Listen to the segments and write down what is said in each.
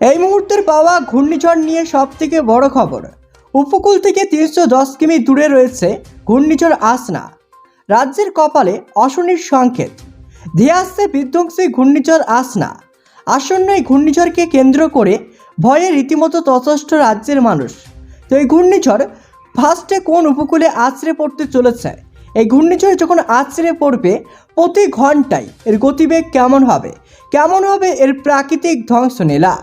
এই মুহূর্তের পাওয়া ঘূর্ণিঝড় নিয়ে সব থেকে বড় খবর। উপকূল থেকে তিনশো দশ কিমি দূরে রয়েছে ঘূর্ণিঝড় আসনা। রাজ্যের কপালে অশনির সংকেত। ধেয়ে আসছে বিধ্বংসী ঘূর্ণিঝড় আসনা। আসন্ন এই ঘূর্ণিঝড়কে কেন্দ্র করে ভয়ে রীতিমতো ততষ্ট রাজ্যের মানুষ। তো এই ঘূর্ণিঝড় ফার্স্টে কোন উপকূলে আছড়ে পড়তে চলেছে? এই ঘূর্ণিঝড় যখন আছড়ে পড়বে প্রতি ঘন্টায় এর গতিবেগ কেমন হবে? কেমন হবে এর প্রাকৃতিক ধ্বংস ধ্বংসলীলা?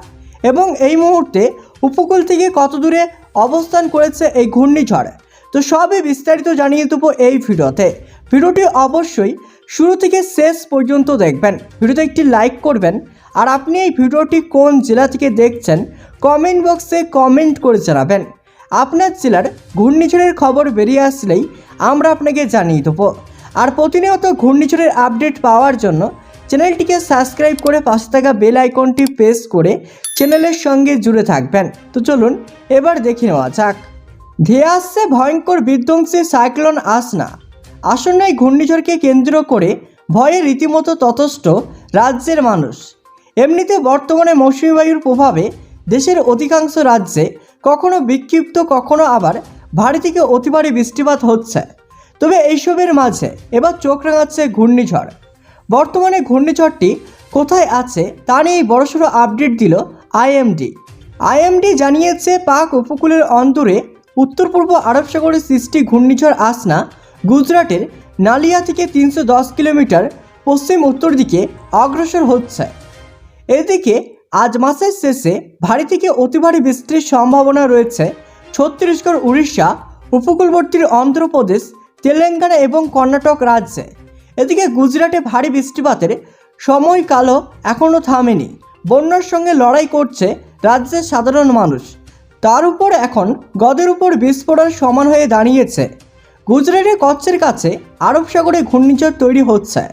এবং এই মুহূর্তে উপকূল থেকে কত দূরে অবস্থান করেছে এই ঘূর্ণিঝড়? তো সবই বিস্তারিত জানিয়ে দেবো এই ভিডিওতে। ভিডিওটি অবশ্যই শুরু থেকে শেষ পর্যন্ত দেখবেন। ভিডিওতে একটি লাইক করবেন। আর আপনি এই ভিডিওটি কোন জেলা থেকে দেখছেন, কমেন্ট বক্সে কমেন্ট করে জানাবেন। আপনার জেলার ঘূর্ণিঝড়ের খবর বেরিয়ে আসলেই আমরা আপনাকে জানিয়ে দেবো। আর প্রতিনিয়ত ঘূর্ণিঝড়ের আপডেট পাওয়ার জন্য চ্যানেলটিকে সাবস্ক্রাইব করে পাশে থাকা বেল আইকনটি প্রেস করে চ্যানেলের সঙ্গে জুড়ে থাকবেন। তো চলুন, এবার দেখে নেওয়া যাক। ধেয়ে আসছে ভয়ঙ্কর বিধ্বংসী সাইক্লোন আসনা। আসন্ন এই ঘূর্ণিঝড়কে কেন্দ্র করে ভয়ে রীতিমতো ততষ্ট রাজ্যের মানুষ। এমনিতে বর্তমানে মৌসুমী বায়ুর প্রভাবে দেশের অধিকাংশ রাজ্যে কখনো বিক্ষিপ্ত, কখনো আবার ভারী থেকে অতি ভারী বৃষ্টিপাত হচ্ছে। তবে এইসবের মাঝে এবার চোখ রাঙাচ্ছে ঘূর্ণিঝড়। বর্তমানে ঘূর্ণিঝড়টি কোথায় আছে তা নিয়ে বড়সড় আপডেট দিল আইএমডি। আইএমডি জানিয়েছে, পাক উপকূলের অন্তরে উত্তর পূর্ব আরব সাগরে সৃষ্টি ঘূর্ণিঝড় আসনা গুজরাটের নালিয়া থেকে তিনশো দশ কিলোমিটার পশ্চিম উত্তর দিকে অগ্রসর হচ্ছে। এদিকে, আজ মাসের শেষে ভারী থেকে অতি ভারী বৃষ্টির সম্ভাবনা রয়েছে ছত্তিশগড়, উড়িষ্যা উপকূলবর্তীর অন্ধ্রপ্রদেশ, তেলেঙ্গানা এবং কর্ণাটক রাজ্যে। এদিকে গুজরাটে ভারী বৃষ্টিপাতের সময়কালও এখনও থামেনি। বন্যার সঙ্গে লড়াই করছে রাজ্যের সাধারণ মানুষ। তার উপর এখন গদের উপর বিস্ফোরণ সমান হয়ে দাঁড়িয়েছে। গুজরাটের কচ্ছের কাছে আরব সাগরে ঘূর্ণিঝড় তৈরি হচ্ছে।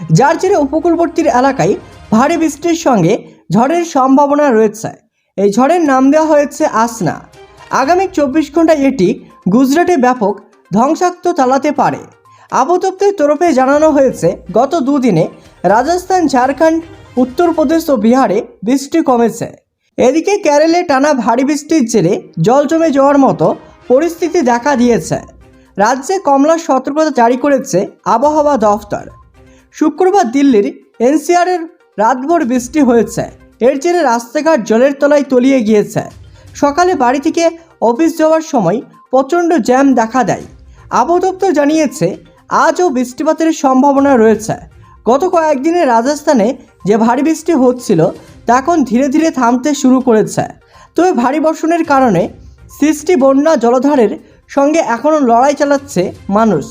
যার জেরে উপকূলবর্তীর এলাকায় ভারী বৃষ্টির সঙ্গে ঝড়ের সম্ভাবনা রয়েছে। এই ঝড়ের নাম দেওয়া হয়েছে আসনা। আগামী চব্বিশ ঘন্টায় এটি গুজরাটে ব্যাপক ধ্বংসাত্ম চালাতে পারে। আবদপ্তের তরফে জানানো হয়েছে, গত দুদিনে রাজস্থান, ঝাড়খণ্ড, উত্তরপ্রদেশ ও বিহারে বৃষ্টি কমেছে। এদিকে কেরলে টানা ভারী বৃষ্টির জেরে জল জমে যাওয়ার মতো পরিস্থিতি দেখা দিয়েছে। রাজ্যে কমলা সতর্কতা জারি করেছে আবহাওয়া দফতর। শুক্রবার দিল্লির এনসিআরের রাতভর বৃষ্টি হয়েছে। এর জেরে রাস্তাঘাট জলের তলায় তলিয়ে গিয়েছে। সকালে বাড়ি থেকে অফিস যাওয়ার সময় প্রচণ্ড জ্যাম দেখা দেয়। আবহাওয়া জানিয়েছে আজও বৃষ্টিপাতের সম্ভাবনা রয়েছে। গত কয়েকদিনে রাজস্থানে যে ভারী বৃষ্টি হচ্ছিল, তা এখন ধীরে ধীরে থামতে শুরু করেছে। তবে ভারী বর্ষণের কারণে সৃষ্টি বন্যা জলধারের সঙ্গে এখনও লড়াই চালাচ্ছে মানুষ।